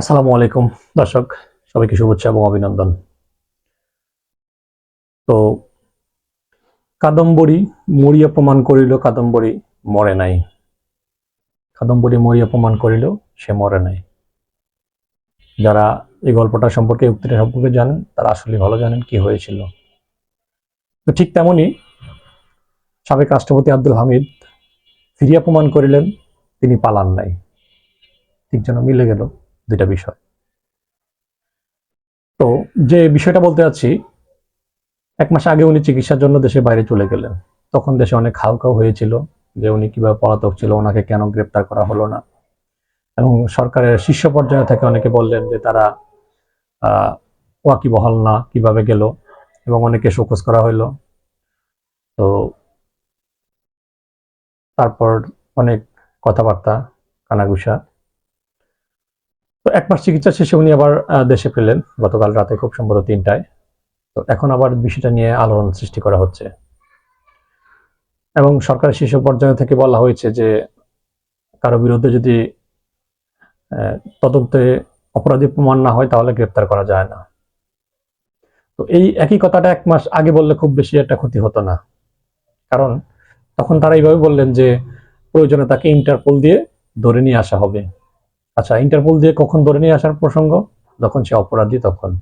আসসালামু আলাইকুম, দর্শক। সবাইকে শুভেচ্ছা এবং অভিনন্দন। তো কাদম্বরী মরিয়া প্রমাণ করিল, কাদম্বরী মরে নাই। কাদম্বরী মরিয়া প্রমাণ করিল, সে মরে নাই। যারা এই গল্পটা সম্পর্কে উক্তিটা সম্পর্কে জানেন, তারা আসলে ভালো জানেন কি হয়েছিল। তো ঠিক তেমনি সাবেক রাষ্ট্রপতি আব্দুল হামিদ ফিরিয়া প্রমাণ করিলেন, তিনি পালান নাই। ঠিক যেন মিলে গেল। দুইটা বিষয়। তো যে বিষয়টা বলতে যাচ্ছি এক মাস আগে উনি চিকিৎসার জন্য দেশের বাইরে চলে গেলেন। তখন দেশে অনেক খাও হয়েছিল যে উনি কীভাবে পলাতক ছিল, ওনাকে কেন গ্রেপ্তার করা হলো না। এবং সরকারের শীর্ষ পর্যায়ে থেকে অনেকে বললেন যে তারা আহ ওয়াকিবহাল না, কীভাবে গেল এবং অনেকে শোকস করা হইল তো তারপর অনেক কথাবার্তা, কানাঘুষা তো এক মাস চিকিৎসা শেষে উনি আবার দেশে ফেলেন গতকাল রাতে খুব সম্ভবত তিনটায়। তো এখন আবার বিষয়টা নিয়ে আলোড়ন সৃষ্টি করা হচ্ছে। এবং সরকারের শীর্ষ পর্যায়ে থেকে বলা হয়েছে যে, কারও বিরুদ্ধে যদি তদন্তে অপরাধী প্রমাণ না হয়, তাহলে গ্রেপ্তার করা যায় না। তো এই একই কথাটা এক মাস আগে বললে খুব বেশি একটা ক্ষতি হতো না। কারণ তখন তারা এইভাবে বললেন যে, প্রয়োজনে তাকে ইন্টারপোল দিয়ে ধরে নিয়ে আসা হবে। আচ্ছা ইন্টারপোল দিয়ে কখন ধরে নিয়ে আসার প্রসঙ্গ? যখন সে অপরাধী, তখন।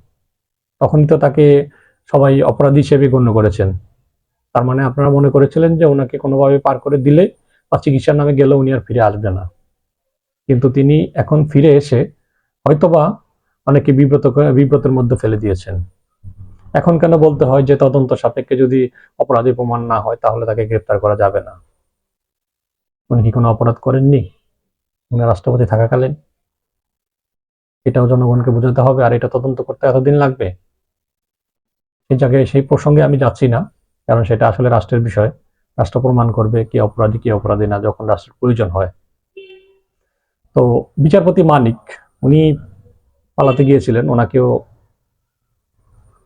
তখনই তো তাকে সবাই অপরাধী হিসেবে গণ্য করেছেন। তার মানে আপনারা মনে করেছিলেন যে ওনাকে কোনোভাবে পার করে দিলে বা চিকিৎসার নামে গেলে উনি আর ফিরে আসবে না। কিন্তু তিনি এখন ফিরে এসে হয়তোবা অনেকে বিব্রত বিব্রতের মধ্যে ফেলে দিয়েছেন। এখন কেন বলতে হয় যে তদন্ত সাপেক্ষে যদি অপরাধী প্রমাণ না হয়, তাহলে তাকে গ্রেপ্তার করা যাবে না? উনি কি কোনো অপরাধ করেননি? উনি রাষ্ট্রপতি থাকাকালীন। এটাও জনগণকে বোঝাতে হবে, আর এটা তদন্ত করতে এতদিন লাগবে? সেই জায়গায়, সেই প্রসঙ্গে আমি যাচ্ছি না, কারণ সেটা আসলে রাষ্ট্রের বিষয়। রাষ্ট্র প্রমাণ করবে কি অপরাধী কি অপরাধী না, যখন রাষ্ট্রের প্রয়োজন হয়। তো বিচারপতি মানিক, উনি পালাতে গিয়েছিলেন, ওনাকেও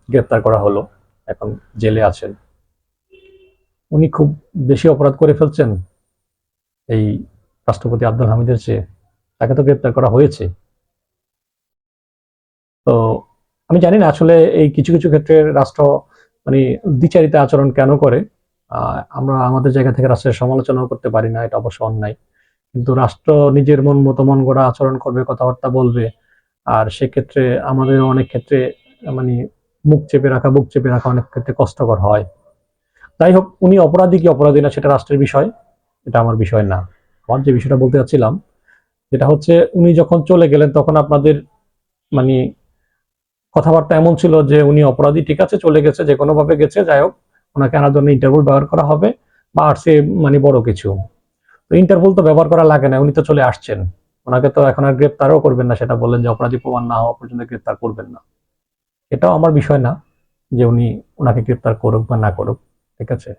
গ্রেপ্তার করা হলো, এখন জেলে আছেন। উনি খুব বেশি অপরাধ করে ফেলছেন, এই রাষ্ট্রপতি আব্দুল হামিদের চেয়ে তাকে তো গ্রেপ্তার করা হয়েছে। তো আমি জানি না আসলে এই কিছু কিছু ক্ষেত্রে রাষ্ট্র মানে দ্বিচারিতা আচরণ কেন করে। আমরা আমাদের জায়গা থেকে রাষ্ট্রের সমালোচনাও করতে পারি না, এটা অবশ্য অন্যায়। কিন্তু রাষ্ট্র নিজের মন মতো মন গড়া আচরণ করবে, কথাবার্তা বলবে, আর সেক্ষেত্রে আমাদের অনেক ক্ষেত্রে মানে মুখ চেপে রাখা, বুক চেপে রাখা অনেক ক্ষেত্রে কষ্টকর হয়। যাই হোক, উনি অপরাধী কি অপরাধী না সেটা রাষ্ট্রের বিষয়, এটা আমার বিষয় না। আমার যে বিষয়টা বলতে চাচ্ছিলাম, যেটা হচ্ছে উনি যখন চলে গেলেন তখন আপনাদের মানে কথাবার্তা এমন ছিল যে উনি অপরাধী, ঠিক আছে, চলে গেছে, যে কোনো ভাবে গেছে, যাই হোক, ওনাকে আনার জন্য ইন্টারভুল ব্যবহার করা হবে বা আর মানে বড় কিছু। তো ইন্টারভুল তো ব্যবহার করা লাগে না, উনি তো চলে আসছেন। ওনাকে তো এখন আর গ্রেপ্তারও করবেন না, সেটা বললেন যে অপরাধী প্রমাণ না হওয়া পর্যন্ত গ্রেপ্তার করবেন না। এটাও আমার বিষয় না যে উনি ওনাকে গ্রেপ্তার করুক বা না করুক, ঠিক আছে?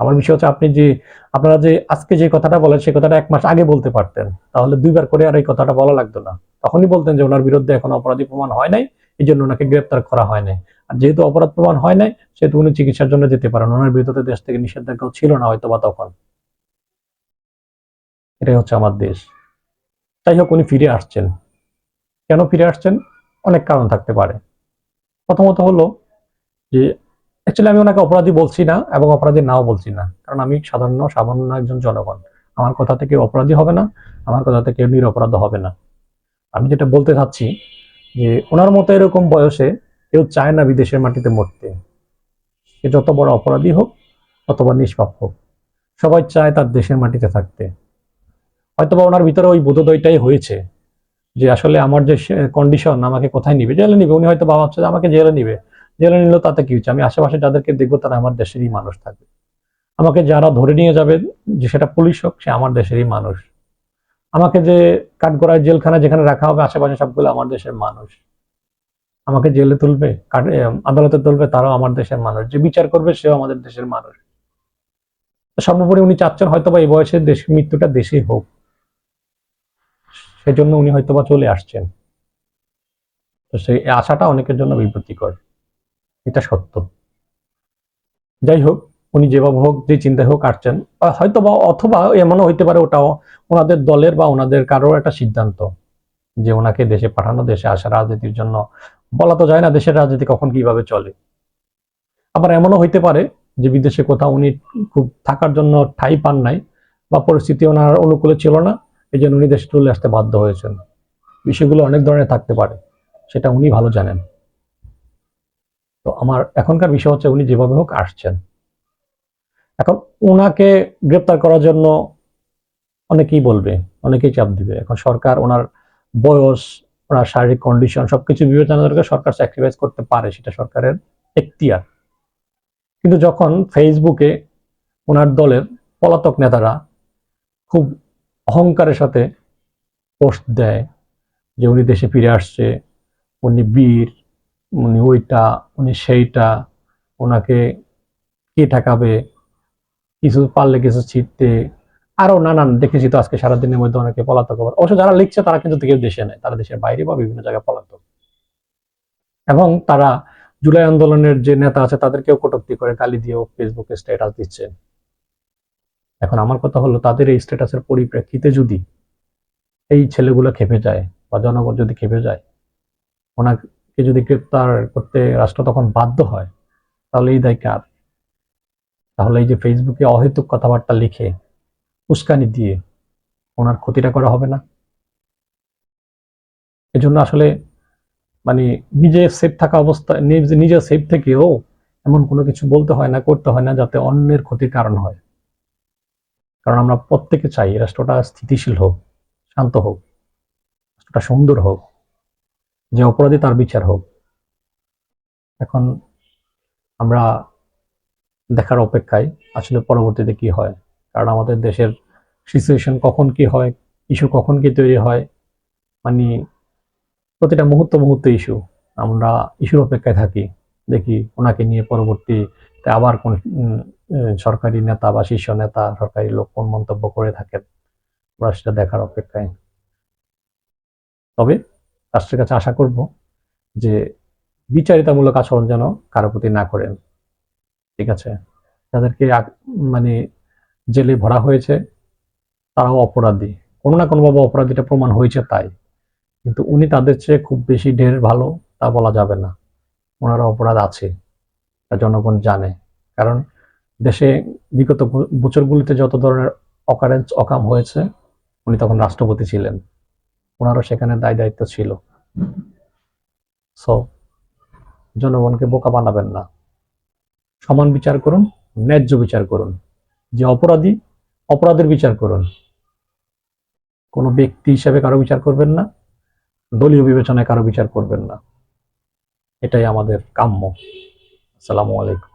আমার বিষয় হচ্ছে আপনি যে, আপনারা যে আজকে যে কথাটা বলেন, সেই কথাটা এক মাস আগে বলতে পারতেন। তাহলে দুইবার করে আর এই কথাটা বলা লাগতো না। তখনই বলতেন যে ওনার বিরুদ্ধে এখন অপরাধী প্রমাণ হয় নাই এই জন্য ওনাকে গ্রেপ্তার করা হয় নাই। আর যেহেতু অপরাধ প্রমাণ হয় নাই, সেহেতু উনি চিকিৎসার জন্য যেতে পারেন। ওনার বিরুদ্ধে দেশ থেকে নিষেধাজ্ঞাও ছিল না হয়তো বা তখন। এটাই হচ্ছে আমার দেশ। যাই হোক, উনি ফিরে আসছেন। কেন ফিরে আসছেন? অনেক কারণ থাকতে পারে। প্রথমত হলো যে অ্যাকচুয়ালি আমি ওনাকে অপরাধী বলছি না এবং অপরাধী নাও বলছি না। কারণ আমি সাধারণ, সামান্য একজন জনগণ। আমার কথা থেকে অপরাধী হবে না, আমার কথা থেকে নিরপরাধ হবে না। আমি যেটা বলতে চাচ্ছি যে, ওনার মতো এরকম বয়সে কেউ চায় না বিদেশের মাটিতে মরতে। সে যত বড় অপরাধী হোক অথবা নিষ্পাপ হোক। সবাই চায় তার দেশের মাটিতে থাকতে। হয়তোবা ওনার ভিতরে ওই বোধোদয়টাই হয়েছে যে, আসলে আমার যে কন্ডিশন আমাকে কোথায় নিবে? জেলে নিবে। উনি হয়তো ভাবছে আমাকে জেলে নিবে। জেলে নিল, তাতে কি হচ্ছে? আমি আশেপাশে যাদেরকে দেখব, তারা আমার দেশেরই মানুষ থাকবে। আমাকে যারা ধরে নিয়ে যাবে, যে সেটা পুলিশ হোক, সে আমার দেশেরই মানুষ। আমাকে যে কাঠগড়ায় জেলখানা যেখানে রাখা হবে, আশেপাশে সবগুলো আমার দেশের মানুষ। আমাকে জেলে তুলবে আদালতে তুলবে, তারাও আমার দেশের মানুষ। যে বিচার করবে, সেও আমাদের দেশের মানুষ। সর্বোপরি উনি চাচ্ছেন হয়তোবা এই বয়সে দেশ, মৃত্যুটা দেশেই হোক। সেজন্য উনি হয়তোবা চলে আসছেন। তো সেই আশাটা অনেকের জন্য বিব্রতিকর এটা সত্য। যাই হোক, উনি যেভাবে হোক, যে চিন্তা হোক আসছেন হয়তো বা অথবা এমনও হইতে পারে ওটাও ওনাদের দলের বা ওনাদের কারোর একটা সিদ্ধান্ত যে ওনাকে দেশে পাঠানো, দেশে আসা রাজনীতির জন্য। বলা তো যায় না দেশের রাজনীতি কখন কীভাবে চলে। আবার এমনও হইতে পারে যে বিদেশে কোথাও উনি খুব থাকার জন্য ঠাই পান নাই বা পরিস্থিতি ওনার অনুকূলে ছিল না এই জন্য উনি দেশে চলে আসতে বাধ্য হয়েছেন। বিষয়গুলো অনেক ধরনের থাকতে পারে, সেটা উনি ভালো জানেন। তো আমার এখনকার বিষয় হচ্ছে উনি যেভাবে হোক আসছেন। এখন ওনাকে গ্রেপ্তার করার জন্য অনেকেই বলবে, অনেকেই চাপ দিবে। এখন সরকার, ওনার বয়স, ওনার শারীরিক কন্ডিশন সবকিছু বিবেচনা করে সরকার স্যাক্রিফাইস করতে পারে, সেটা সরকারের এখতিয়ার। কিন্তু যখন ফেসবুকে ওনার দলের পলাতক নেতারা খুব অহংকারের সাথে পোস্ট দেয় যে উনি দেশে ফিরে আসছে, উনি বীর উনি ওইটা, উনি সেইটা, ওনাকে কে ঠেকাবে, কিছু পারলে কিছু ছিটতে, আরও নানান দেখেছি তো আজকে সারাদিনের মধ্যে অনেকে পলাতক খবর অবশ্য যারা লিখছে তারা কিন্তু কেউ দেশে নেই, তারা দেশের বাইরে বা বিভিন্ন জায়গায় পলাতক। এবং তারা জুলাই আন্দোলনের যে নেতা আছে তাদেরকেও কটূক্তি করে গালি দিয়েও ফেসবুকে স্ট্যাটাস দিচ্ছে। এখন আমার কথা হলো, তাদের এই স্ট্যাটাসের পরিপ্রেক্ষিতে যদি এই ছেলেগুলো খেপে যায় বা জনগণ যদি খেপে যায়, ওনাকে যদি গ্রেপ্তার করতে রাষ্ট্র তখন বাধ্য হয়, তাহলে এই দায় কার? তাহলে এই যে ফেসবুকে অহেতুক কথাবার্তা লিখে উস্কানি দিয়ে ওনার ক্ষতিটা করা হবে না? এজন্য আসলে মানে নিজে সেফ থাকা অবস্থা, নিজে সেফ থেকেও এমন কোনো কিছু বলতে হয় না, করতে হয় না, যাতে অন্যের ক্ষতির কারণ হয়। কারণ আমরা প্রত্যেকে চাই রাষ্ট্রটা স্থিতিশীল হোক, শান্ত হোক, রাষ্ট্রটা সুন্দর হোক। যে অপরাধী তার বিচার হোক। এখন আমরা দেখার অপেক্ষায় আসলে পরবর্তীতে কি হয়? কারণ আমাদের দেশের সিচুয়েশন কখন কি হয়? ইস্যু কখন কি তৈরি হয়? মানে প্রতিটা মুহূর্ত মুহূর্ত ইস্যু আমরা ইস্যুর অপেক্ষায় থাকি। দেখি ওনাকে নিয়ে পরবর্তীতে আবার কোন সরকারি নেতা বা শীর্ষ নেতা, সরকারি লোক কোন মন্তব্য করে থাকেন? আমরা সেটা দেখার অপেক্ষায়। তবে রাষ্ট্রের কাছে আশা করব যে বিচারিতামূলক আচরণ যেন কারও প্রতি না করেন। ঠিক আছে? যাদেরকে আগ- মানে জেলে ভরা হয়েছে, তারাও অপরাধী। কোনো না কোনোভাবে অপরাধীটা প্রমাণ হয়েছে তাই। কিন্তু উনি তাদের চেয়ে খুব বেশি ঢের ভালো তা বলা যাবে না। ওনারা অপরাধ আছে, তা জনগণ জানে। কারণ দেশে বিগত বছরগুলিতে যত ধরনের অকারেন্স অকাম হয়েছে, উনি তখন রাষ্ট্রপতি ছিলেন। ওনারও সেখানে দায় দায়িত্ব ছিল। সো জনগণকে বোকা বানাবেন না। সমান বিচার করুন, ন্যায্য বিচার করুন। যে অপরাধী, অপরাধের বিচার করুন। কোনো ব্যক্তি হিসেবে কারও বিচার করবেন না, দলীয় বিবেচনায় কারও বিচার করবেন না। এটাই আমাদের কাম্য। আসসালামু আলাইকুম।